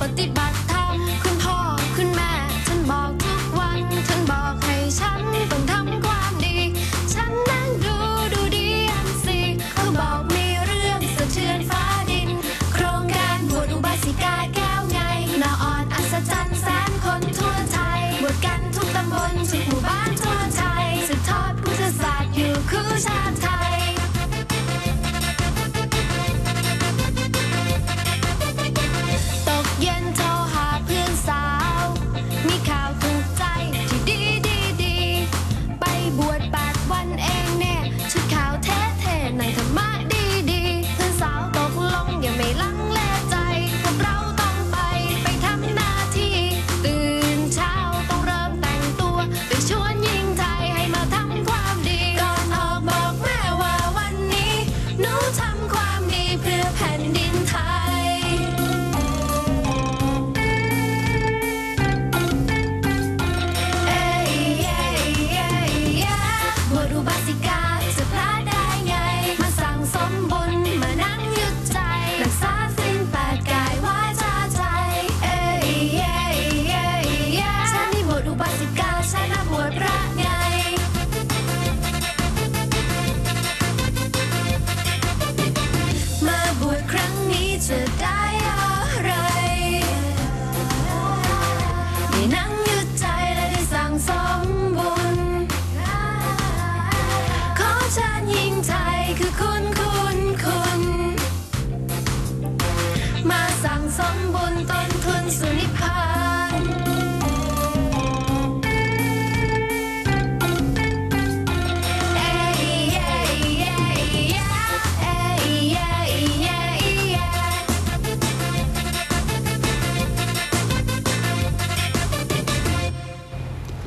ปฏิบัติ and บาสิกาชนะบวชพระไง มาบวชครั้งนี้จะได้อะไร ได้นั่งหยุดใจและได้สั่งสมบุญ ขอชาติยิงไทยคือคุณคุณคุณ มาสั่งสมบุญต้นทุนสุนิ